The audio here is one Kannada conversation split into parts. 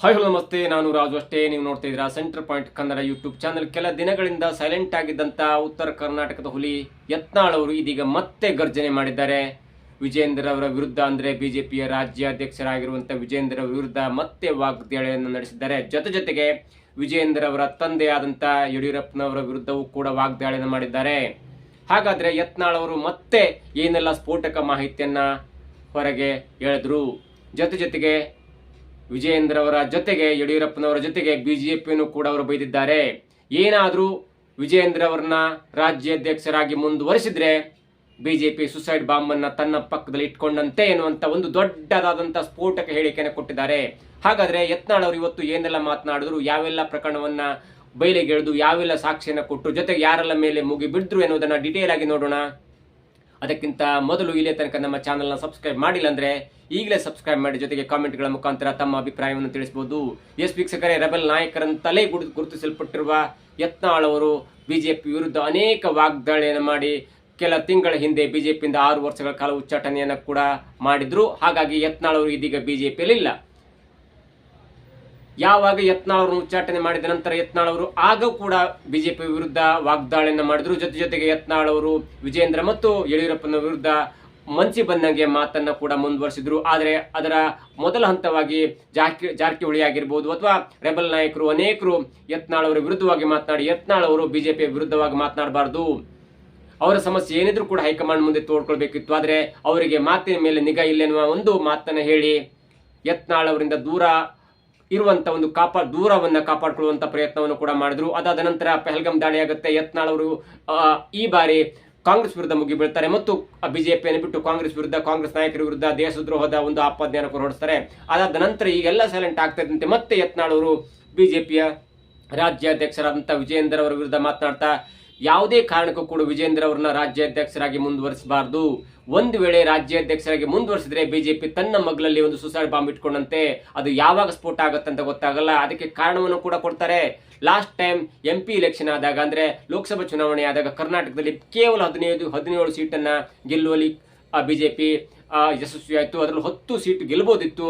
ಹಾಯ್ ಹಲೋ ನಮಸ್ತೆ. ನಾನು ರಾಜು ಅಷ್ಟೇ. ನೀವು ನೋಡ್ತಾ ಇದ್ದೀರಾ centre point Kannada YouTube channel ಕೆಲ ದಿನಗಳಿಂದ ಸೈಲೆಂಟ್ ಆಗಿದ್ದಂಥ ಉತ್ತರ ಕರ್ನಾಟಕದ ಹುಲಿ ಯತ್ನಾಳ್ ಅವರು ಇದೀಗ ಮತ್ತೆ ಗರ್ಜನೆ ಮಾಡಿದ್ದಾರೆ. ವಿಜೇಂದ್ರ ಅವರ ವಿರುದ್ಧ ಅಂದ್ರೆ ಬಿಜೆಪಿಯ ರಾಜ್ಯಾಧ್ಯಕ್ಷರಾಗಿರುವಂಥ ವಿಜೇಂದ್ರ ವಿರುದ್ಧ ಮತ್ತೆ ವಾಗ್ದಾಳಿಯನ್ನು ನಡೆಸಿದ್ದಾರೆ. ಜೊತೆ ಜೊತೆಗೆ ವಿಜೇಂದ್ರ ಅವರ ತಂದೆಯಾದಂಥ ಯಡಿಯೂರಪ್ಪನವರ ವಿರುದ್ಧವೂ ಕೂಡ ವಾಗ್ದಾಳಿಯನ್ನು ಮಾಡಿದ್ದಾರೆ. ಹಾಗಾದ್ರೆ ಯತ್ನಾಳ್ ಅವರು ಮತ್ತೆ ಏನೆಲ್ಲ ಸ್ಫೋಟಕ ಮಾಹಿತಿಯನ್ನ ಹೊರಗೆ ಹೇಳಿದ್ರು ಜೊತೆ ಜೊತೆಗೆ ವಿಜಯೇಂದ್ರ ಅವರ ಜೊತೆಗೆ ಯಡಿಯೂರಪ್ಪನವರ ಜೊತೆಗೆ ಬಿಜೆಪಿಯನ್ನು ಕೂಡ ಅವರು ಬೈದಿದ್ದಾರೆ. ಏನಾದರೂ ವಿಜಯೇಂದ್ರ ಅವರನ್ನ ರಾಜ್ಯಾಧ್ಯಕ್ಷರಾಗಿ ಮುಂದುವರಿಸಿದ್ರೆ ಬಿಜೆಪಿ ಸುಸೈಡ್ ಬಾಂಬ್ ಅನ್ನ ತನ್ನ ಪಕ್ಕದಲ್ಲಿ ಇಟ್ಕೊಂಡಂತೆ ಎನ್ನುವಂತ ಒಂದು ದೊಡ್ಡದಾದಂತ ಸ್ಫೋಟಕ ಹೇಳಿಕೆಯನ್ನು ಕೊಟ್ಟಿದ್ದಾರೆ. ಹಾಗಾದ್ರೆ ಯತ್ನಾಳ್ ಅವರು ಇವತ್ತು ಏನೆಲ್ಲ ಮಾತನಾಡಿದ್ರು? ಯಾವೆಲ್ಲ ಪ್ರಕರಣವನ್ನ ಬಯಲಿಗೆಳೆದು ಯಾವೆಲ್ಲ ಸಾಕ್ಷಿಯನ್ನು ಕೊಟ್ಟರು? ಜೊತೆಗೆ ಯಾರೆಲ್ಲ ಮೇಲೆ ಮುಗಿ ಬಿದ್ರು ಎನ್ನುವುದನ್ನ ಡಿಟೇಲ್ ಆಗಿ ನೋಡೋಣ. ಅದಕ್ಕಿಂತ ಮೊದಲು ಇಲ್ಲೇ ತನಕ ನಮ್ಮ ಚಾನಲ್ನ ಸಬ್ಸ್ಕ್ರೈಬ್ ಮಾಡಿಲ್ಲ ಅಂದ್ರೆ ಈಗಲೇ ಸಬ್ಸ್ಕ್ರೈಬ್ ಮಾಡಿ ಜೊತೆಗೆ ಕಾಮೆಂಟ್ಗಳ ಮುಖಾಂತರ ತಮ್ಮ ಅಭಿಪ್ರಾಯವನ್ನು ತಿಳಿಸಬಹುದು ಎಸ್ ವೀಕ್ಷಕರೇ, ರೆಬಲ್ ನಾಯಕರಂತಲೇ ಗುರು ಗುರುತಿಸಲ್ಪಟ್ಟಿರುವ ಯತ್ನಾಳ್ ಅವರು ಬಿಜೆಪಿ ವಿರುದ್ಧ ಅನೇಕ ವಾಗ್ದಾಳಿಯನ್ನು ಮಾಡಿ ಕೆಲ ತಿಂಗಳ ಹಿಂದೆ ಬಿಜೆಪಿಯಿಂದ ಆರು ವರ್ಷಗಳ ಕಾಲ ಉಚ್ಚಾಟನೆಯನ್ನು ಕೂಡ ಮಾಡಿದ್ರು. ಹಾಗಾಗಿ ಯತ್ನಾಳ್ ಅವರು ಇದೀಗ ಬಿಜೆಪಿಯಲ್ಲಿ ಇಲ್ಲ ಯಾವಾಗ ಯತ್ನಾಳ್ ಅವರನ್ನು ಉಚ್ಚಾಟನೆ ಮಾಡಿದ ನಂತರ ಯತ್ನಾಳ್ ಅವರು ಆಗ ಕೂಡ ಬಿಜೆಪಿ ವಿರುದ್ಧ ವಾಗ್ದಾಳಿಯನ್ನು ಮಾಡಿದ್ರು. ಜೊತೆ ಜೊತೆಗೆ ಯತ್ನಾಳ್ ಅವರು ವಿಜೇಂದ್ರ ಮತ್ತು ಯಡಿಯೂರಪ್ಪನ ವಿರುದ್ಧ ಮಂಚಿ ಬಂದಂಗೆ ಮಾತನ್ನ ಕೂಡ ಮುಂದುವರಿಸಿದ್ರು. ಆದರೆ ಅದರ ಮೊದಲ ಹಂತವಾಗಿ ಜಾರ್ಕಿ ಜಾರಕಿಹೊಳಿ ಆಗಿರ್ಬೋದು ಅಥವಾ ರೆಬಲ್ ನಾಯಕರು, ಅನೇಕರು ಯತ್ನಾಳ್ ಅವರ ವಿರುದ್ಧವಾಗಿ ಮಾತನಾಡಿ, ಯತ್ನಾಳ್ ಅವರು ಬಿಜೆಪಿ ವಿರುದ್ಧವಾಗಿ ಮಾತನಾಡಬಾರದು. ಅವರ ಸಮಸ್ಯೆ ಏನಿದ್ರು ಕೂಡ ಹೈಕಮಾಂಡ್ ಮುಂದೆ ತೋಡ್ಕೊಳ್ಬೇಕಿತ್ತು. ಆದರೆ ಅವರಿಗೆ ಮಾತಿನ ಮೇಲೆ ನಿಗಾ ಇಲ್ಲೆನ್ನುವ ಒಂದು ಮಾತನ್ನ ಹೇಳಿ ಯತ್ನಾಳ್ ಅವರಿಂದ ದೂರ ಇರುವಂತ ಒಂದು ಕಾಪಾ, ದೂರವನ್ನ ಕಾಪಾಡಿಕೊಳ್ಳುವಂತ ಪ್ರಯತ್ನವನ್ನು ಕೂಡ ಮಾಡಿದ್ರು. ಅದಾದ ನಂತರ ಪಹಲ್ಗಮ್ ದಾಳಿ ಆಗುತ್ತೆ. ಯತ್ನಾಳ್ ಅವರು ಈ ಬಾರಿ ಕಾಂಗ್ರೆಸ್ ವಿರುದ್ಧ ಮುಗಿಬೀಳ್ತಾರೆ ಮತ್ತು ಬಿಜೆಪಿಯನ್ನು ಬಿಟ್ಟು ಕಾಂಗ್ರೆಸ್ ವಿರುದ್ಧ, ಕಾಂಗ್ರೆಸ್ ನಾಯಕರ ವಿರುದ್ಧ, ದೇಶದ್ರೋಹದ ಒಂದು ಆಪಾದನೆಯನ್ನು ಹೊರಡಿಸ್ತಾರೆ. ಅದಾದ ನಂತರ ಈಗೆಲ್ಲ ಸೈಲೆಂಟ್ ಆಗ್ತಾ ಇದ್ದಂತೆ ಮತ್ತೆ ಯತ್ನಾಳ್ ಅವರು ಬಿಜೆಪಿಯ ರಾಜ್ಯಾಧ್ಯಕ್ಷರಾದಂಥ ವಿಜಯೇಂದ್ರ ಅವರ ವಿರುದ್ಧ ಮಾತನಾಡ್ತಾ ಯಾವುದೇ ಕಾರಣಕ್ಕೂ ಕೂಡ ವಿಜೇಂದ್ರ ಅವರನ್ನ ರಾಜ್ಯಾಧ್ಯಕ್ಷರಾಗಿ ಮುಂದುವರಿಸಬಾರದು. ಒಂದು ವೇಳೆ ರಾಜ್ಯಾಧ್ಯಕ್ಷರಾಗಿ ಮುಂದುವರಿಸಿದ್ರೆ ಬಿಜೆಪಿ ತನ್ನ ಮಗ್ಲಲ್ಲಿ ಒಂದು ಸುಸೈಡ್ ಬಾಂಬ್ ಇಟ್ಕೊಂಡಂತೆ, ಅದು ಯಾವಾಗ ಸ್ಫೋಟ ಆಗುತ್ತೆ ಅಂತ ಗೊತ್ತಾಗಲ್ಲ. ಅದಕ್ಕೆ ಕಾರಣವನ್ನು ಕೂಡ ಕೊಡ್ತಾರೆ. Last time M P election ಆದಾಗ, ಅಂದ್ರೆ ಲೋಕಸಭಾ ಚುನಾವಣೆ ಆದಾಗ ಕರ್ನಾಟಕದಲ್ಲಿ ಕೇವಲ ಹದಿನೈದು, ಹದಿನೇಳು ಸೀಟನ್ನ ಗೆಲ್ಲುವಲ್ಲಿ ಬಿಜೆಪಿ ಯಶಸ್ವಿಯಾಯಿತು. ಅದರಲ್ಲಿ ಹತ್ತು ಸೀಟ್ ಗೆಲ್ಬೋದಿತ್ತು.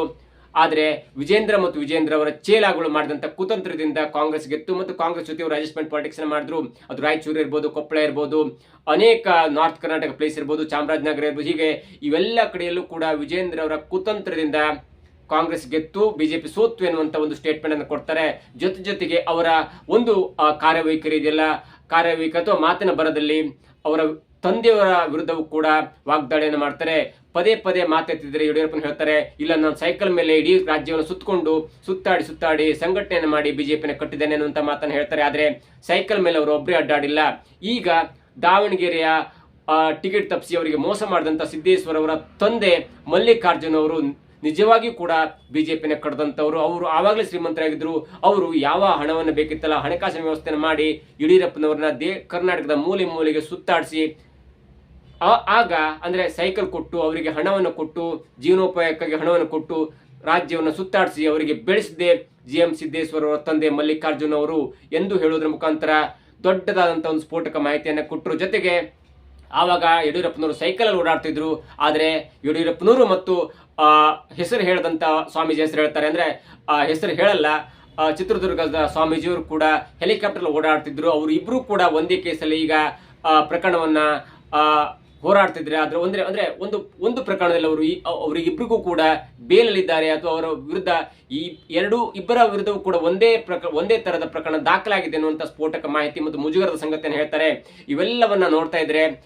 ಆದರೆ ವಿಜೇಂದ್ರ ಮತ್ತು ವಿಜೇಂದ್ರ ಅವರ ಚೇಲಾಗಳು ಮಾಡಿದಂಥ ಕುತಂತ್ರದಿಂದ ಕಾಂಗ್ರೆಸ್ ಗೆತ್ತು ಮತ್ತು ಕಾಂಗ್ರೆಸ್ ಜೊತೆ ಅವರು ಅಡ್ಜಸ್ಟ್ಮೆಂಟ್ ಪಾಲಿಟಿಕ್ಸ್ ಮಾಡಿದ್ರು. ಅದು ರಾಯಚೂರು ಇರ್ಬೋದು, ಕೊಪ್ಪಳ ಇರ್ಬೋದು, ಅನೇಕ ನಾರ್ತ್ ಕರ್ನಾಟಕ ಪ್ಲೇಸ್ ಇರ್ಬೋದು, ಚಾಮರಾಜನಗರ ಇರ್ಬೋದು. ಹೀಗೆ ಇವೆಲ್ಲ ಕಡೆಯಲ್ಲೂ ಕೂಡ ವಿಜೇಂದ್ರ ಅವರ ಕುತಂತ್ರದಿಂದ ಕಾಂಗ್ರೆಸ್ ಗೆತ್ತು ಬಿಜೆಪಿ ಸೋತು ಎನ್ನುವಂಥ ಒಂದು ಸ್ಟೇಟ್ಮೆಂಟ್ ಅನ್ನು ಕೊಡ್ತಾರೆ. ಜೊತೆ ಜೊತೆಗೆ ಅವರ ಒಂದು ಕಾರ್ಯವೈಖರಿ ಇದೆಯಲ್ಲ, ಕಾರ್ಯವೈಖರಿ ಅಥವಾ ಮಾತಿನ ಬರದಲ್ಲಿ ಅವರ ತಂದೆಯವರ ವಿರುದ್ಧವೂ ಕೂಡ ವಾಗ್ದಾಳಿಯನ್ನು ಮಾಡ್ತಾರೆ. ಪದೇ ಪದೇ ಮಾತೆತ್ತಿದ್ರೆ ಯಡಿಯೂರಪ್ಪನ ಹೇಳ್ತಾರೆ, ಇಲ್ಲ, ನಾನು ಸೈಕಲ್ ಮೇಲೆ ಇಡೀ ರಾಜ್ಯವನ್ನು ಸುತ್ತಕೊಂಡು ಸುತ್ತಾಡಿ ಸುತ್ತಾಡಿ ಸಂಘಟನೆಯನ್ನು ಮಾಡಿ ಬಿಜೆಪಿನ ಕಟ್ಟಿದ್ದೇನೆ ಅನ್ನುವಂಥ ಮಾತನ್ನು ಹೇಳ್ತಾರೆ. ಆದರೆ ಸೈಕಲ್ ಮೇಲೆ ಅವರು ಒಬ್ಬರೇ ಅಡ್ಡಾಡಿಲ್ಲ. ಈಗ ದಾವಣಗೆರೆಯ ಟಿಕೆಟ್ ತಪ್ಪಿಸಿ ಅವರಿಗೆ ಮೋಸ ಮಾಡಿದಂಥ ಸಿದ್ದೇಶ್ವರ ಅವರ ತಂದೆ ಮಲ್ಲಿಕಾರ್ಜುನ್ ಅವರು ನಿಜವಾಗಿಯೂ ಕೂಡ ಬಿಜೆಪಿನ ಕಡ್ದಂತವರು ಅವರು ಆವಾಗಲೇ ಶ್ರೀಮಂತರಾಗಿದ್ದರು ಅವರು ಯಾವ ಹಣವನ್ನು ಬೇಕಿತ್ತಲ್ಲ ಹಣಕಾಸಿನ ವ್ಯವಸ್ಥೆಯನ್ನು ಮಾಡಿ ಯಡಿಯೂರಪ್ಪನವರನ್ನ ದೇ, ಕರ್ನಾಟಕದ ಮೂಲೆ ಮೂಲೆಗೆ ಸುತ್ತಾಡಿಸಿ ಆಗ ಅಂದ್ರೆ ಸೈಕಲ್ ಕೊಟ್ಟು ಅವರಿಗೆ ಹಣವನ್ನು ಕೊಟ್ಟು ಜೀವನೋಪಾಯಕ್ಕಾಗಿ ಹಣವನ್ನು ಕೊಟ್ಟು ರಾಜ್ಯವನ್ನು ಸುತ್ತಾಡಿಸಿ ಅವರಿಗೆ ಬೆಳೆಸಿದೆ ಜಿ ಎಂ ಸಿದ್ದೇಶ್ವರ ಅವರ ತಂದೆ ಮಲ್ಲಿಕಾರ್ಜುನ್ ಅವರು ಎಂದು ಹೇಳುವುದರ ಮುಖಾಂತರ ದೊಡ್ಡದಾದಂಥ ಒಂದು ಸ್ಫೋಟಕ ಮಾಹಿತಿಯನ್ನು ಕೊಟ್ಟರು. ಜೊತೆಗೆ ಆವಾಗ ಯಡಿಯೂರಪ್ಪನವರು ಸೈಕಲಲ್ಲಿ ಓಡಾಡ್ತಿದ್ರು. ಆದರೆ ಯಡಿಯೂರಪ್ಪನವರು ಮತ್ತು ಆ, ಹೆಸರು ಹೇಳದಂತ ಸ್ವಾಮೀಜಿ ಹೆಸರು ಹೇಳ್ತಾರೆ ಅಂದ್ರೆ ಆ, ಹೆಸರು ಹೇಳಲ್ಲ. ಚಿತ್ರದುರ್ಗದ ಸ್ವಾಮೀಜಿಯವರು ಕೂಡ ಹೆಲಿಕಾಪ್ಟರ್ ಓಡಾಡ್ತಿದ್ರು. ಅವರು ಇಬ್ರು ಕೂಡ ಒಂದೇ ಕೇಸಲ್ಲಿ ಈಗ ಪ್ರಕರಣವನ್ನ ಹೋರಾಡ್ತಿದ್ರೆ, ಆದ್ರೆ ಒಂದ್ರೆ, ಅಂದ್ರೆ ಒಂದು ಒಂದು ಪ್ರಕರಣದಲ್ಲಿ ಅವರು ಈ- ಇಬ್ಬರಿಗೂ ಕೂಡ ಬೇಲಲ್ಲಿದ್ದಾರೆ, ಅಥವಾ ಅವರ ವಿರುದ್ಧ ಈ ಎರಡು, ಇಬ್ಬರ ವಿರುದ್ಧವೂ ಕೂಡ ಒಂದೇ ಪ್ರಕ, ಒಂದೇ ತರದ ಪ್ರಕರಣ ದಾಖಲಾಗಿದೆ ಅನ್ನುವಂಥ ಸ್ಫೋಟಕ ಮಾಹಿತಿ ಮತ್ತು ಮುಜುಗರದ ಸಂಗತಿಯನ್ನು ಹೇಳ್ತಾರೆ. ಇವೆಲ್ಲವನ್ನ ನೋಡ್ತಾ ಇದ್ರೆ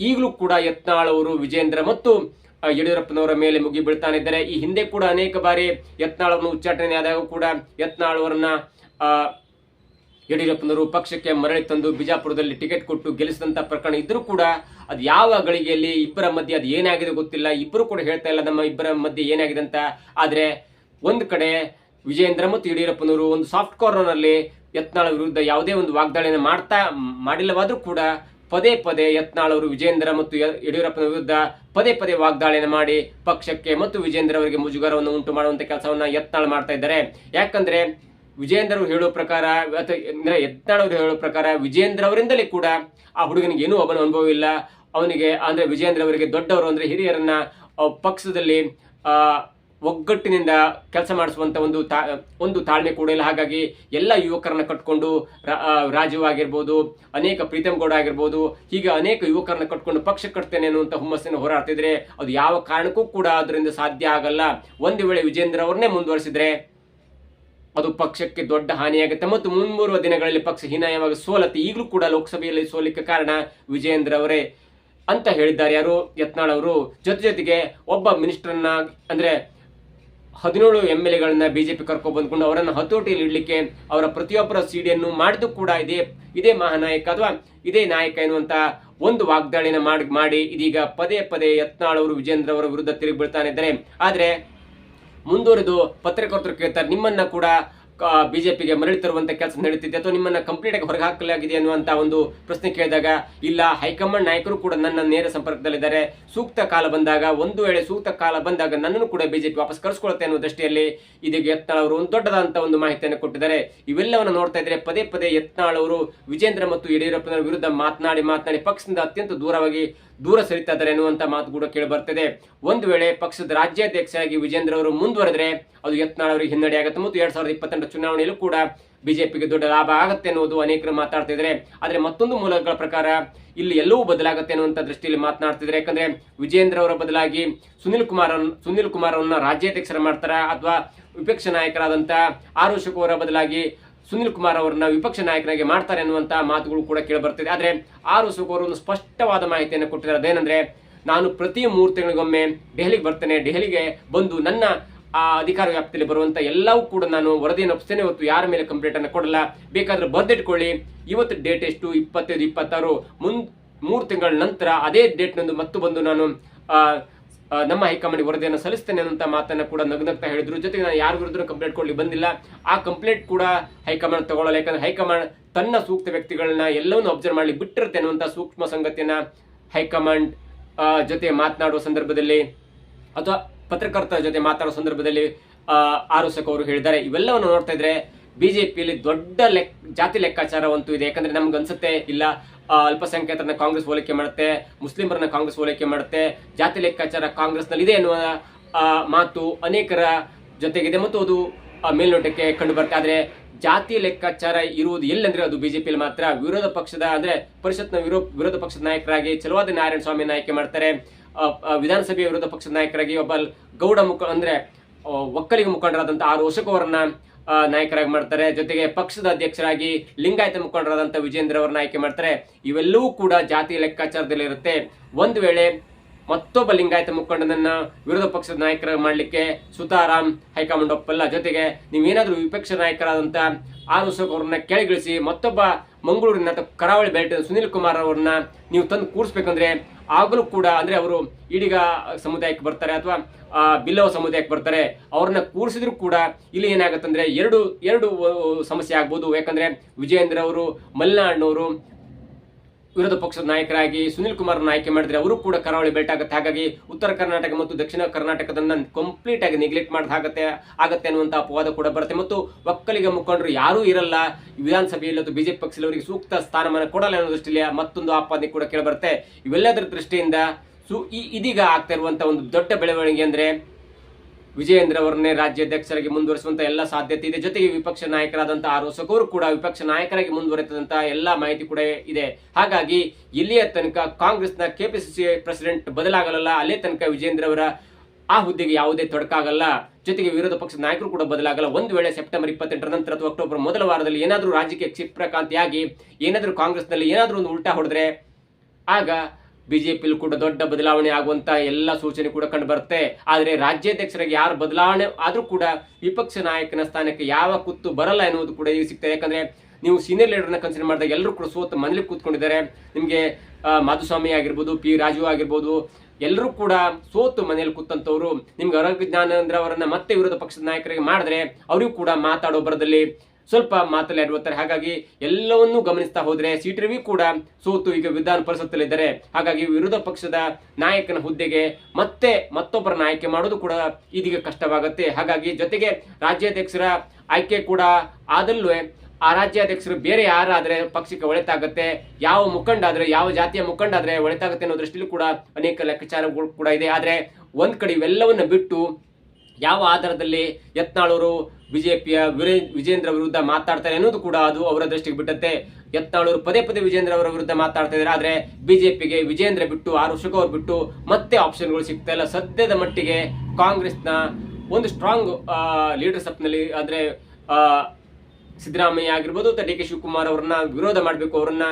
ಈಗಲೂ ಕೂಡ ಯತ್ನಾಳ್ ಅವರು, ವಿಜೇಂದ್ರ ಮತ್ತು ಯಡಿಯೂರಪ್ಪನವರ ಮೇಲೆ ಮುಗಿ ಬೀಳ್ತಾನೆ ಇದ್ದಾರೆ. ಈ ಹಿಂದೆ ಕೂಡ ಅನೇಕ ಬಾರಿ ಯತ್ನಾಳ್ ಉಚ್ಚಾಟನೆ ಆದಾಗ ಕೂಡ ಯತ್ನಾಳ್ ಅವರನ್ನ ಯಡಿಯೂರಪ್ಪನವರು ಪಕ್ಷಕ್ಕೆ ಮರಳಿ ತಂದು ಬಿಜಾಪುರದಲ್ಲಿ ಟಿಕೆಟ್ ಕೊಟ್ಟು ಗೆಲ್ಲಿಸಿದಂತ ಪ್ರಕರಣ ಇದ್ರೂ ಕೂಡ ಅದು ಯಾವ ಗಳಿಗೆಯಲ್ಲಿ ಇಬ್ಬರ ಮಧ್ಯೆ ಅದು ಏನಾಗಿದೆ ಗೊತ್ತಿಲ್ಲ. ಇಬ್ಬರು ಕೂಡ ಹೇಳ್ತಾ ಇಲ್ಲ ನಮ್ಮ ಇಬ್ಬರ ಮಧ್ಯೆ ಏನಾಗಿದೆ ಅಂತ. ಆದ್ರೆ ಒಂದು ಕಡೆ ವಿಜಯೇಂದ್ರ ಮತ್ತು ಯಡಿಯೂರಪ್ಪನವರು ಒಂದು ಸಾಫ್ಟ್ ಕಾರ್ನರ್ ಅಲ್ಲಿ ಯತ್ನಾಳ್ ವಿರುದ್ಧ ಯಾವುದೇ ಒಂದು ವಾಗ್ದಾಳಿಯನ್ನು ಮಾಡ್ತಾ, ಮಾಡಿಲ್ಲವಾದ್ರೂ ಕೂಡ ಪದೇ ಪದೇ ಯತ್ನಾಳ್ ಅವರು ವಿಜೇಂದ್ರ ಮತ್ತು ಯಡಿಯೂರಪ್ಪನ ವಿರುದ್ಧ ಪದೇ ಪದೇ ವಾಗ್ದಾಳಿಯನ್ನು ಮಾಡಿ ಪಕ್ಷಕ್ಕೆ ಮತ್ತು ವಿಜೇಂದ್ರ ಅವರಿಗೆ ಮುಜುಗರವನ್ನು ಉಂಟು ಮಾಡುವಂತ ಕೆಲಸವನ್ನ ಯತ್ನಾಳ್ ಮಾಡ್ತಾ ಇದ್ದಾರೆ. ಯಾಕಂದ್ರೆ ವಿಜೇಂದ್ರ ಹೇಳೋ ಪ್ರಕಾರ ಅಥವಾ ಅಂದ್ರೆ ಹೇಳೋ ಪ್ರಕಾರ ವಿಜೇಂದ್ರ ಅವರಿಂದಲೇ ಕೂಡ ಆ ಹುಡುಗನಿಗೆ ಏನೂ ಅವನ ಅನುಭವ ಇಲ್ಲ. ಅವನಿಗೆ ಅಂದ್ರೆ ವಿಜೇಂದ್ರ ಅವರಿಗೆ ದೊಡ್ಡವರು ಅಂದ್ರೆ ಹಿರಿಯರನ್ನ ಪಕ್ಷದಲ್ಲಿ ಒಗ್ಗಟ್ಟಿನಿಂದ ಕೆಲಸ ಮಾಡಿಸುವಂತ ಒಂದು ತಾ ಒಂದು ತಾಳ್ಮೆ ಕೂಡ ಇಲ್ಲ. ಹಾಗಾಗಿ ಎಲ್ಲ ಯುವಕರನ್ನ ಕಟ್ಕೊಂಡು ರಾ- ಆ, ರಾಜು ಆಗಿರ್ಬೋದು ಅನೇಕ ಪ್ರೀತಮ್ ಗೌಡ ಆಗಿರ್ಬೋದು ಹೀಗೆ ಅನೇಕ ಯುವಕರನ್ನ ಕಟ್ಕೊಂಡು ಪಕ್ಷ ಕಟ್ತೇನೆ ಅನ್ನುವಂಥ ಹುಮ್ಮಸ್ಸಿನ ಹೋರಾಡ್ತಿದ್ರೆ ಅದು ಯಾವ ಕಾರಣಕ್ಕೂ ಕೂಡ ಅದರಿಂದ ಸಾಧ್ಯ ಆಗಲ್ಲ. ಒಂದು ವೇಳೆ ವಿಜೇಂದ್ರ ಅವ್ರನ್ನೇ ಮುಂದುವರಿಸಿದ್ರೆ ಅದು ಪಕ್ಷಕ್ಕೆ ದೊಡ್ಡ ಹಾನಿಯಾಗುತ್ತೆ. ಮತ್ತು ಮುಂಬರುವ ದಿನಗಳಲ್ಲಿ ಪಕ್ಷ ಹೀನಾಯವಾಗಿ ಸೋಲತ್ತೆ. ಈಗಲೂ ಕೂಡ ಲೋಕಸಭೆಯಲ್ಲಿ ಸೋಲಿಕ್ಕೆ ಕಾರಣ ವಿಜಯೇಂದ್ರ ಅವರೇ ಅಂತ ಹೇಳಿದ್ದಾರೆ ಯಾರು? ಯತ್ನಾಳ್ ಅವರು. ಜೊತೆ ಜೊತೆಗೆ ಒಬ್ಬ ಮಿನಿಸ್ಟರ್ನ, ಅಂದ್ರೆ ಹದಿನೇಳು ಎಂ ಎಲ್ ಎಗಳನ್ನ ಬಿಜೆಪಿ ಕರ್ಕೊಂಡು ಬಂದ್ಕೊಂಡು ಅವರನ್ನು ಹತೋಟಿಯಲ್ಲಿ ಇಡ್ಲಿಕ್ಕೆ ಅವರ ಪ್ರತಿಯೊಬ್ಬರ ಸಿಡಿಯನ್ನು ಮಾಡಿದ್ದು ಕೂಡ ಇದೇ ಇದೇ ಮಹಾನಾಯಕ ಅಥವಾ ಇದೇ ನಾಯಕ ಎನ್ನುವಂತ ಒಂದು ವಾಗ್ದಾಳಿನ ಮಾಡಿ ಮಾಡಿ ಇದೀಗ ಪದೇ ಪದೇ ಯತ್ನಾಳ್ ಅವರು ವಿಜೇಂದ್ರ ಅವರ ವಿರುದ್ಧ ತಿರುಗಿ ಬೀಳ್ತಾನೆ ಇದ್ದಾರೆ. ಆದ್ರೆ ಮುಂದುವರೆದು ಪತ್ರಕರ್ತರು ಕೇಳ್ತಾರೆ ನಿಮ್ಮನ್ನ ಕೂಡ ಬಿಜೆಪಿಗೆ ಮರಳಿ ತರುವಂತ ಕೆಲಸ ನಡೀತಿದೆ ಅಥವಾ ನಿಮ್ಮನ್ನ ಕಂಪ್ಲೀಟ್ ಆಗಿ ಹೊರಗೆ ಹಾಕಲಾಗಿದೆ ಅನ್ನುವಂತ ಒಂದು ಪ್ರಶ್ನೆ ಕೇಳಿದಾಗ, ಇಲ್ಲ, ಹೈಕಮಾಂಡ್ ನಾಯಕರು ಕೂಡ ನನ್ನ ನೇರ ಸಂಪರ್ಕದಲ್ಲಿದ್ದಾರೆ. ಸೂಕ್ತ ಕಾಲ ಬಂದಾಗ, ಒಂದು ವೇಳೆ ಸೂಕ್ತ ಕಾಲ ಬಂದಾಗ ನನ್ನನ್ನು ಕೂಡ ಬಿಜೆಪಿ ವಾಪಸ್ ಕರೆಸ್ಕೊಳುತ್ತೆ ಅನ್ನೋ ದೃಷ್ಟಿಯಲ್ಲಿ ಇದೀಗ ಯತ್ನಾಳ್ ಅವರು ಒಂದು ದೊಡ್ಡದಾದಂತ ಒಂದು ಮಾಹಿತಿಯನ್ನು ಕೊಟ್ಟಿದ್ದಾರೆ. ಇವೆಲ್ಲವನ್ನು ನೋಡ್ತಾ ಇದ್ರೆ ಪದೇ ಪದೇ ಯತ್ನಾಳ್ ಅವರು ವಿಜೇಂದ್ರ ಮತ್ತು ಯಡಿಯೂರಪ್ಪನವರ ವಿರುದ್ಧ ಮಾತನಾಡಿ ಮಾತನಾಡಿ ಪಕ್ಷದಿಂದ ಅತ್ಯಂತ ದೂರವಾಗಿ ದೂರ ಸರಿತಾ ಇದ್ದಾರೆ ಮಾತು ಕೂಡ ಕೇಳಿ ಬರ್ತಿದೆ. ಒಂದು ವೇಳೆ ಪಕ್ಷದ ರಾಜ್ಯಾಧ್ಯಕ್ಷರಾಗಿ ವಿಜೇಂದ್ರ ಅವರು ಮುಂದುವರೆದ್ರೆ ಅದು ಯತ್ನಾಳ್ ಅವರಿಗೆ ಹಿನ್ನಡೆ ಆಗುತ್ತೆ. ಮತ್ತು ಎರಡ್ ಸಾವಿರದ ಇಪ್ಪತ್ತೆಂಟರ ಚುನಾವಣೆಯಲ್ಲೂ ಕೂಡ ಬಿಜೆಪಿಗೆ ದೊಡ್ಡ ಲಾಭ ಆಗುತ್ತೆ ಅನ್ನೋದು ಅನೇಕರು ಮಾತಾಡ್ತಿದ್ದಾರೆ ಆದರೆ ಮತ್ತೊಂದು ಮೂಲಗಳ ಪ್ರಕಾರ ಇಲ್ಲಿ ಎಲ್ಲವೂ ಬದಲಾಗುತ್ತೆ ಅನ್ನುವಂತ ದೃಷ್ಟಿಯಲ್ಲಿ ಮಾತನಾಡ್ತಿದ್ದಾರೆ. ಯಾಕಂದ್ರೆ ವಿಜೇಂದ್ರ ಅವರ ಬದಲಾಗಿ ಸುನಿಲ್ ಕುಮಾರ್ ಸುನಿಲ್ ಕುಮಾರ್ ಅವರನ್ನ ರಾಜ್ಯಾಧ್ಯಕ್ಷರ ಮಾಡ್ತಾರ? ಅಥವಾ ವಿಪಕ್ಷ ನಾಯಕರಾದಂಥ ಆರ್ ಅವರ ಬದಲಾಗಿ ಸುನಿಲ್ ಕುಮಾರ್ ಅವರನ್ನ ವಿಪಕ್ಷ ನಾಯಕರಾಗಿ ಮಾಡ್ತಾರೆ ಅನ್ನುವಂತ ಮಾತುಗಳು ಕೂಡ ಕೇಳಿ ಬರ್ತಿದೆ ಆದ್ರೆ ಆರ್ ಅವರು ಒಂದು ಸ್ಪಷ್ಟವಾದ ಮಾಹಿತಿಯನ್ನು ಕೊಟ್ಟಿದ್ದಾರೆ. ಅದೇನಂದ್ರೆ, ನಾನು ಪ್ರತಿ ಮೂರು ತಿಂಗಳಿಗೊಮ್ಮೆ ದೆಹಲಿಗೆ ಬರ್ತೇನೆ. ದೆಹಲಿಗೆ ಬಂದು ನನ್ನ ಆ ಅಧಿಕಾರ ವ್ಯಾಪ್ತಿಯಲ್ಲಿ ಬರುವಂತ ಎಲ್ಲವೂ ಕೂಡ ನಾನು ವರದಿಯನ್ನು ಒಪ್ಪಿಸ್ತೇನೆ. ಇವತ್ತು ಯಾರ ಮೇಲೆ ಕಂಪ್ಲೇಂಟ್ ಅನ್ನು ಕೊಡಲ್ಲ. ಬೇಕಾದ್ರೆ ಬರ್ದಿಟ್ಕೊಳ್ಳಿ. ಇವತ್ತು ಡೇಟ್ ಎಷ್ಟು? ಇಪ್ಪತ್ತೈದು, ಇಪ್ಪತ್ತಾರು. ಮುಂದ್ ಮೂರು ತಿಂಗಳ ನಂತರ ಅದೇ ಡೇಟ್ನಂದು ಮತ್ತು ಬಂದು ನಾನು ನಮ್ಮ ಹೈಕಮಾಂಡ್ ವರದಿಯನ್ನು ಸಲ್ಲಿಸ್ತೇನೆ ಅಂತ ಮಾತನ್ನ ಕೂಡ ನಗ್ನಗ್ತಾ ಹೇಳಿದ್ರು. ಜೊತೆಗೆ ನಾನು ಯಾರ ವಿರುದ್ಧ ಕಂಪ್ಲೇಂಟ್ ಕೊಡ್ಲಿ ಬಂದಿಲ್ಲ. ಆ ಕಂಪ್ಲೇಂಟ್ ಕೂಡ ಹೈಕಮಾಂಡ್ ತಗೊಳ್ಳಲ್ಲ. ಯಾಕಂದ್ರೆ ಹೈಕಮಾಂಡ್ ತನ್ನ ಸೂಕ್ತ ವ್ಯಕ್ತಿಗಳನ್ನ ಎಲ್ಲವನ್ನು ಅಬ್ಸರ್ವ್ ಮಾಡಲಿ ಬಿಟ್ಟಿರುತ್ತೆ ಅನ್ನುವಂತ ಸೂಕ್ಷ್ಮ ಸಂಗತಿಯನ್ನ ಹೈಕಮಾಂಡ್ ಜೊತೆ ಮಾತನಾಡುವ ಸಂದರ್ಭದಲ್ಲಿ ಅಥವಾ ಪತ್ರಕರ್ತರ ಜೊತೆ ಮಾತಾಡುವ ಸಂದರ್ಭದಲ್ಲಿ ಆರೋಸಕ್ ಅವರು ಹೇಳಿದ್ದಾರೆ. ಇವೆಲ್ಲವನ್ನು ನೋಡ್ತಾ ಇದ್ರೆ ಬಿಜೆಪಿಯಲ್ಲಿ ದೊಡ್ಡ ಲೆಕ್, ಜಾತಿ ಲೆಕ್ಕಾಚಾರವಂತೂ ಇದೆ. ಯಾಕಂದ್ರೆ ನಮ್ಗೆ ಅನ್ಸುತ್ತೆ ಇಲ್ಲ ಅಲ್ಪಸಂಖ್ಯಾತರನ್ನ ಕಾಂಗ್ರೆಸ್ ಹೋಲಿಕೆ ಮಾಡುತ್ತೆ, ಮುಸ್ಲಿಮರನ್ನ ಕಾಂಗ್ರೆಸ್ ಹೋಲಿಕೆ ಮಾಡುತ್ತೆ, ಜಾತಿ ಲೆಕ್ಕಾಚಾರ ಕಾಂಗ್ರೆಸ್ನಲ್ಲಿ ಇದೆ ಎನ್ನುವ ಮಾತು ಅನೇಕರ ಜೊತೆಗಿದೆ ಮತ್ತು ಅದು ಮೇಲ್ನೋಟಕ್ಕೆ ಕಂಡು ಬರುತ್ತೆ ಆದ್ರೆ ಜಾತಿ ಲೆಕ್ಕಾಚಾರ ಇರುವುದು ಎಲ್ಲಂದ್ರೆ ಅದು ಬಿಜೆಪಿಯಲ್ಲಿ ಮಾತ್ರ. ವಿರೋಧ ಪಕ್ಷದ, ಅಂದ್ರೆ ಪರಿಷತ್ನ ವಿರೋ, ವಿರೋಧ ಪಕ್ಷದ ನಾಯಕರಾಗಿ ಚಲವಾದ ನಾರಾಯಣ ಸ್ವಾಮಿ ಆಯ್ಕೆ ಮಾಡ್ತಾರೆ. ವಿಧಾನಸಭೆಯ ವಿರೋಧ ಪಕ್ಷದ ನಾಯಕರಾಗಿ ಒಬ್ಬ ಗೌಡ ಮುಖ, ಅಂದ್ರೆ ಒಕ್ಕಲಿಗ ಮುಖಂಡರಾದಂತಹ ಆರು ವರ್ಷಕ್ಕೂ ಅವರನ್ನ ನಾಯಕರಾಗಿ ಮಾಡ್ತಾರೆ. ಜೊತೆಗೆ ಪಕ್ಷದ ಅಧ್ಯಕ್ಷರಾಗಿ ಲಿಂಗಾಯತ ಮುಖಂಡರಾದಂತಹ ವಿಜೇಂದ್ರ ಅವರನ್ನ ಆಯ್ಕೆ ಮಾಡ್ತಾರೆ. ಇವೆಲ್ಲವೂ ಕೂಡ ಜಾತಿ ಲೆಕ್ಕಾಚಾರದಲ್ಲಿ ಇರುತ್ತೆ. ಒಂದು ವೇಳೆ ಮತ್ತೊಬ್ಬ ಲಿಂಗಾಯತ ಮುಖಂಡನನ್ನ ವಿರೋಧ ಪಕ್ಷದ ನಾಯಕರ ಮಾಡಲಿಕ್ಕೆ ಸುತಾರಾಮ್ ಹೈಕಮಾಂಡ್ ಒಪ್ಪಲ್ಲ. ಜೊತೆಗೆ ನೀವೇನಾದ್ರೂ ವಿಪಕ್ಷ ನಾಯಕರಾದಂತ ಆರ್ ಅಶೋಕ್ ಅವರನ್ನ ಕೆಳಗಿಳಿಸಿ ಮತ್ತೊಬ್ಬ ಮಂಗಳೂರಿನ ಅಥವಾ ಕರಾವಳಿ ಬೆಲ್ಟ್ ಸುನಿಲ್ ಕುಮಾರ್ ಅವರನ್ನ ನೀವು ತಂದು ಕೂರಿಸ್ಬೇಕಂದ್ರೆ ಆಗಲೂ ಕೂಡ ಅಂದ್ರೆ ಅವರು ಈಡಿಗ ಸಮುದಾಯಕ್ಕೆ ಬರ್ತಾರೆ ಅಥವಾ ಬಿಲ್ಲವ ಸಮುದಾಯಕ್ಕೆ ಬರ್ತಾರೆ. ಅವ್ರನ್ನ ಕೂರಿಸಿದ್ರು ಕೂಡ ಇಲ್ಲಿ ಏನಾಗುತ್ತಂದ್ರೆ ಎರಡು ಎರಡು ಸಮಸ್ಯೆ ಆಗ್ಬೋದು. ಯಾಕಂದ್ರೆ ವಿಜಯೇಂದ್ರ ಅವರು, ಮಲ್ನಾಡ್ನವರು ವಿರೋಧ ಪಕ್ಷದ ನಾಯಕರಾಗಿ, ಸುನಿಲ್ ಕುಮಾರ್ ಆಯ್ಕೆ ಮಾಡಿದ್ರೆ ಅವರು ಕೂಡ ಕರಾವಳಿ ಬೆಲ್ಟ್ ಆಗುತ್ತೆ. ಹಾಗಾಗಿ ಉತ್ತರ ಕರ್ನಾಟಕ ಮತ್ತು ದಕ್ಷಿಣ ಕರ್ನಾಟಕದನ್ನ ಕಂಪ್ಲೀಟ್ ಆಗಿ ನೆಗ್ಲೆಕ್ಟ್ ಮಾಡದಾಗತ್ತೆ ಆಗತ್ತೆ ಅನ್ನುವಂತ ಅಪವಾದ ಕೂಡ ಬರುತ್ತೆ. ಮತ್ತು ಒಕ್ಕಲಿಗ ಮುಖಂಡರು ಯಾರೂ ಇರಲ್ಲ. ವಿಧಾನಸಭೆಯಲ್ಲಿ ಅಥವಾ ಬಿಜೆಪಿ ಪಕ್ಷದಲ್ಲಿ ಅವರಿಗೆ ಸೂಕ್ತ ಸ್ಥಾನಮಾನ ಕೊಡಲ್ಲ ಅನ್ನೋ ದೃಷ್ಟಿಯಲ್ಲಿ ಮತ್ತೊಂದು ಆಪಾದನೆ ಕೂಡ ಕೇಳಿಬರುತ್ತೆ. ಇವೆಲ್ಲದರ ದೃಷ್ಟಿಯಿಂದ ಸು ಈ- ಇದೀಗ ಆಗ್ತಾ ಇರುವಂತ ಒಂದು ದೊಡ್ಡ ಬೆಳವಣಿಗೆ ಅಂದ್ರೆ ವಿಜಯೇಂದ್ರ ಅವರನ್ನೇ ರಾಜ್ಯಾಧ್ಯಕ್ಷರಾಗಿ ಮುಂದುವರಿಸುವಂತ ಎಲ್ಲ ಸಾಧ್ಯತೆ ಇದೆ. ಜೊತೆಗೆ ವಿಪಕ್ಷ ನಾಯಕರಾದಂತಹ ಆರ್ ಅಶೋಕ್ ಕೂಡ ವಿಪಕ್ಷ ನಾಯಕರಾಗಿ ಮುಂದುವರೆತದಂತಹ ಎಲ್ಲ ಮಾಹಿತಿ ಕೂಡ ಇದೆ. ಹಾಗಾಗಿ ಇಲ್ಲಿಯ ತನಕ ಕಾಂಗ್ರೆಸ್ನ ಕೆಪಿಸಿಸಿ ಪ್ರೆಸಿಡೆಂಟ್ ಬದಲಾಗಲ್ಲ ಅಲ್ಲೇ ತನಕ ವಿಜಯೇಂದ್ರ ಅವರ ಆ ಹುದ್ದೆಗೆ ಯಾವುದೇ ತೊಡಕಾಗಲ್ಲ. ಜೊತೆಗೆ ವಿರೋಧ ಪಕ್ಷದ ನಾಯಕರು ಕೂಡ ಬದಲಾಗಲ್ಲ. ಒಂದು ವೇಳೆ ಸೆಪ್ಟೆಂಬರ್ ಇಪ್ಪತ್ತೆಂಟರ ನಂತರ ಅಥವಾ ಅಕ್ಟೋಬರ್ ಮೊದಲ ವಾರದಲ್ಲಿ ಏನಾದರೂ ರಾಜಕೀಯ ಕ್ಷಿಪ್ರಕಾಂತಿಯಾಗಿ ಏನಾದರೂ ಕಾಂಗ್ರೆಸ್ನಲ್ಲಿ ಏನಾದರೂ ಒಂದು ಉಲ್ಟಾ ಹೊಡೆದ್ರೆ, ಆಗ ಬಿಜೆಪಿಯಲ್ಲಿ ಕೂಡ ದೊಡ್ಡ ಬದಲಾವಣೆ ಆಗುವಂತ ಎಲ್ಲ ಸೂಚನೆ ಕೂಡ ಕಂಡು ಬರುತ್ತೆ. ಆದರೆ ರಾಜ್ಯಾಧ್ಯಕ್ಷರಿಗೆ ಯಾರು ಬದಲಾವಣೆ ಆದರೂ ಕೂಡ ವಿಪಕ್ಷ ನಾಯಕನ ಸ್ಥಾನಕ್ಕೆ ಯಾವ ಕುತ್ತು ಬರಲ್ಲ ಎನ್ನುವುದು ಕೂಡ ಈಗ ಸಿಗ್ತದೆ ಯಾಕಂದ್ರೆ ನೀವು ಸೀನಿಯರ್ ಲೀಡರ್ನ ಕನ್ಸಿಡರ್ ಮಾಡಿದಾಗ ಎಲ್ಲರೂ ಕೂಡ ಸೋತು ಮನೇಲಿ ಕೂತ್ಕೊಂಡಿದ್ದಾರೆ. ನಿಮಗೆ ಮಾಧುಸ್ವಾಮಿ ಆಗಿರ್ಬೋದು, ಪಿ ರಾಜು ಆಗಿರ್ಬೋದು, ಎಲ್ಲರೂ ಕೂಡ ಸೋತು ಮನೆಯಲ್ಲಿ ಕೂತಂತವ್ರು ನಿಮ್ಗೆ ಆರೋಗ್ಯ ಜ್ಞಾನೇಂದ್ರ ಅವರನ್ನ ಮತ್ತೆ ವಿರೋಧ ಪಕ್ಷದ ನಾಯಕರಿಗೆ ಮಾಡಿದ್ರೆ ಅವರಿಗೂ ಕೂಡ ಮಾತಾಡೋ ಬರದಲ್ಲಿ ಸ್ವಲ್ಪ ಮಾತಲ್ಲಿ ಅಡ್ವತ್ತಾರೆ ಹಾಗಾಗಿ ಎಲ್ಲವನ್ನೂ ಗಮನಿಸ್ತಾ ಹೋದ್ರೆ ಸಿಟಿ ರವಿ ಕೂಡ ಸೋತು ಈಗ ವಿಧಾನ ಪರಿಷತ್ತಲ್ಲಿದ್ದಾರೆ ಹಾಗಾಗಿ ವಿರೋಧ ಪಕ್ಷದ ನಾಯಕನ ಹುದ್ದೆಗೆ ಮತ್ತೆ ಮತ್ತೊಬ್ಬರ ಆಯ್ಕೆ ಮಾಡೋದು ಕೂಡ ಇದೀಗ ಕಷ್ಟವಾಗುತ್ತೆ. ಹಾಗಾಗಿ ಜೊತೆಗೆ ರಾಜ್ಯಾಧ್ಯಕ್ಷರ ಆಯ್ಕೆ ಕೂಡ ಆದಲ್ಲೂ ಆ ರಾಜ್ಯಾಧ್ಯಕ್ಷರು ಬೇರೆ ಯಾರಾದ್ರೆ ಪಕ್ಷಕ್ಕೆ ಒಳಿತಾಗುತ್ತೆ, ಯಾವ ಮುಖಂಡ ಆದ್ರೆ ಯಾವ ಜಾತಿಯ ಮುಖಂಡ ಆದ್ರೆ ಒಳಿತಾಗುತ್ತೆ ಅನ್ನೋ ದೃಷ್ಟಿಯಲ್ಲಿ ಕೂಡ ಅನೇಕ ಲೆಕ್ಕಾಚಾರಗಳು ಕೂಡ ಇದೆ. ಆದ್ರೆ ಒಂದ್ ಕಡೆ ಇವೆಲ್ಲವನ್ನ ಬಿಟ್ಟು ಯಾವ ಆಧಾರದಲ್ಲಿ ಯತ್ನಾಳೂರು ಬಿಜೆಪಿಯ ವಿಜೇಂದ್ರ ವಿರುದ್ಧ ಮಾತಾಡ್ತಾರೆ ಅನ್ನೋದು ಕೂಡ ಅದು ಅವರ ದೃಷ್ಟಿಗೆ ಬಿಟ್ಟತ್ತೆ ಯತ್ನಾಳೂರು ಪದೇ ಪದೇ ವಿಜೇಂದ್ರ ಅವರ ವಿರುದ್ಧ ಮಾತಾಡ್ತಾ ಇದ್ದಾರೆ. ಆದ್ರೆ ಬಿಜೆಪಿಗೆ ವಿಜೇಂದ್ರ ಬಿಟ್ಟು, ಆರು ಅವ್ರು ಬಿಟ್ಟು ಮತ್ತೆ ಆಪ್ಷನ್ಗಳು ಸಿಗ್ತಾ ಇಲ್ಲ. ಸದ್ಯದ ಮಟ್ಟಿಗೆ ಕಾಂಗ್ರೆಸ್ನ ಒಂದು ಸ್ಟ್ರಾಂಗ್ ಲೀಡರ್ಶಿಪ್ನಲ್ಲಿ ಅಂದ್ರೆ ಸಿದ್ದರಾಮಯ್ಯ ಆಗಿರ್ಬೋದು ಅಥವಾ ಡಿ ಕೆ ಶಿವಕುಮಾರ್ ಅವರನ್ನ ವಿರೋಧ ಮಾಡಬೇಕು, ಅವರನ್ನ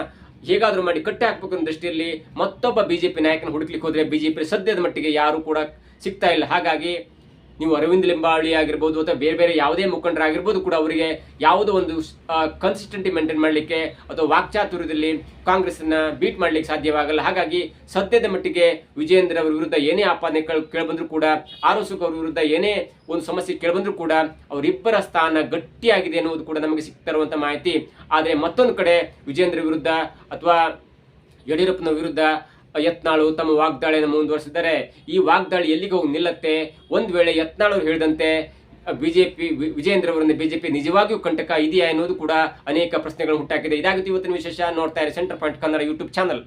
ಹೇಗಾದರೂ ಮಾಡಿ ಕಟ್ಟಿ ಹಾಕ್ಬೇಕು ಅನ್ನೋ ದೃಷ್ಟಿಯಲ್ಲಿ ಮತ್ತೊಬ್ಬ ಬಿಜೆಪಿ ನಾಯಕನ ಹುಡುಕ್ಲಿಕ್ಕೆ ಹೋದ್ರೆ ಬಿಜೆಪಿ ಸದ್ಯದ ಮಟ್ಟಿಗೆ ಯಾರು ಕೂಡ ಸಿಗ್ತಾ ಇಲ್ಲ. ಹಾಗಾಗಿ ನೀವು ಅರವಿಂದ್ ಲಿಂಬಾವಳಿ ಆಗಿರ್ಬೋದು ಅಥವಾ ಬೇರೆ ಬೇರೆ ಯಾವುದೇ ಮುಖಂಡರಾಗಿರ್ಬೋದು ಕೂಡ ಅವರಿಗೆ ಯಾವುದೋ ಒಂದು ಕನ್ಸಿಸ್ಟೆಂಟಿ ಮೇಂಟೈನ್ ಮಾಡಲಿಕ್ಕೆ ಅಥವಾ ವಾಕ್ಚಾತುರ್ಯದಲ್ಲಿ ಕಾಂಗ್ರೆಸ್ನ ಬೀಟ್ ಮಾಡ್ಲಿಕ್ಕೆ ಸಾಧ್ಯವಾಗಲ್ಲ. ಹಾಗಾಗಿ ಸದ್ಯದ ಮಟ್ಟಿಗೆ ವಿಜಯೇಂದ್ರ ಅವರ ವಿರುದ್ಧ ಏನೇ ಆಪಾದನೆ ಕೇಳಬಂದ್ರು ಕೂಡ, ಆರೋಸುಕ್ ಅವರ ವಿರುದ್ಧ ಏನೇ ಒಂದು ಸಮಸ್ಯೆ ಕೇಳಬಂದ್ರು ಕೂಡ ಅವರಿಬ್ಬರ ಸ್ಥಾನ ಗಟ್ಟಿಯಾಗಿದೆ ಎನ್ನುವುದು ಕೂಡ ನಮಗೆ ಸಿಗ್ತಾ ಇರುವಂತ ಮಾಹಿತಿ. ಆದರೆ ಮತ್ತೊಂದು ಕಡೆ ವಿಜೇಂದ್ರ ವಿರುದ್ಧ ಅಥವಾ ಯಡಿಯೂರಪ್ಪನ ವಿರುದ್ಧ ಯತ್ನಾಳು ತಮ್ಮ ವಾಗ್ದಾಳಿಯನ್ನು ಮುಂದುವರಿಸಿದ್ದಾರೆ ಈ ವಾಗ್ದಾಳಿ ಎಲ್ಲಿಗೆ ಹೋಗಿ ನಿಲ್ಲತ್ತೆ? ಒಂದ್ ವೇಳೆ ಯತ್ನಾಳು ಹೇಳಿದಂತೆ, ಬಿಜೆಪಿ ವಿಜೇಂದ್ರ ಅವರನ್ನು ಬಿಜೆಪಿ ನಿಜವಾಗಿಯೂ ಕಂಟಕ ಇದೆಯಾ ಎನ್ನುವುದು ಕೂಡ ಅನೇಕ ಪ್ರಶ್ನೆಗಳು ಹುಟ್ಟಾಕಿದೆ ಇದಾಗಿತ್ತು ಇವತ್ತಿನ ವಿಶೇಷ. ನೋಡ್ತಾ ಇರಿ centre point Kannada YouTube channel.